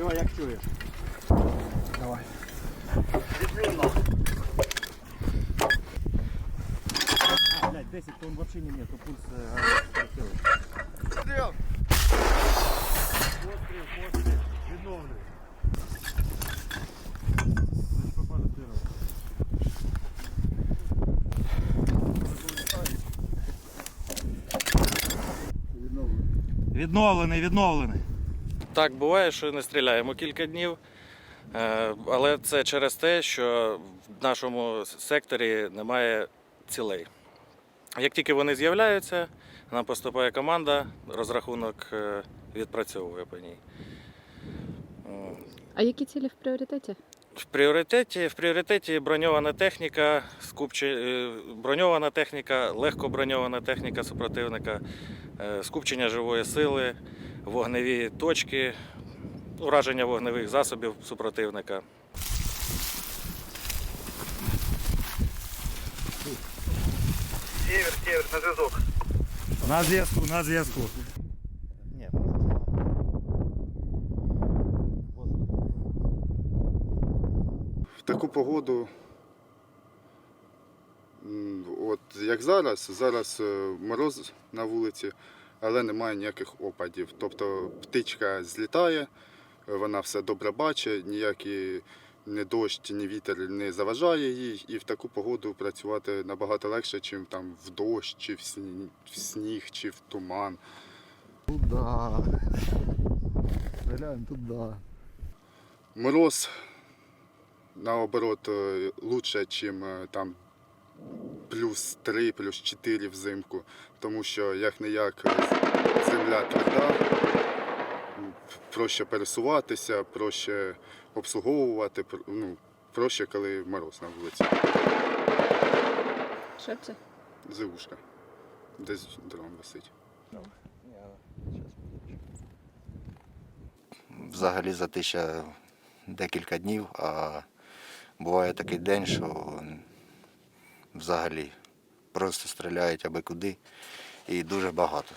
Давай, як чуєш. Давай. А, блядь, 10 тонн вообще не нет, то пульс э. Стріл! Постріл, постріл, відновлюй. Значить, попали в дерево. Відновлений, відновлений. Так буває, що не стріляємо кілька днів, е, але це через те, що в нашому секторі немає цілей. Як тільки вони з'являються, нам поступає команда, розрахунок е, відпрацьовує по ній. А які цілі в пріоритеті? В пріоритеті, в пріоритеті броньована техніка, скупче, е, броньована техніка, легко броньована техніка супротивника, скупчення живої сили, вогневі точки, ураження вогневих засобів супротивника. Сєвер, сєвер, на зв'язок. На зв'язку, на зв'язку. В таку погоду, от як зараз, зараз е, мороз на вулиці, але немає ніяких опадів. Тобто птичка злітає, е, вона все добре бачить, ніякий ні дощ, ні вітер не заважає їй, і в таку погоду працювати набагато легше, ніж там в дощ, чи в сні- в сніг, чи в туман. Туда. Стреляем туда. Мороз наоборот е, лучше, ніж там плюс 3, плюс 4 взимку, тому що як не як земля тверда, проще пересуватися, проще обслуговувати, ну, проще, коли мороз на вулиці. Що це? Зивушка. Десь дрон висить. взагалі затища декілька днів, а буває такий день, що взагалі просто стріляють аби куди і дуже багато.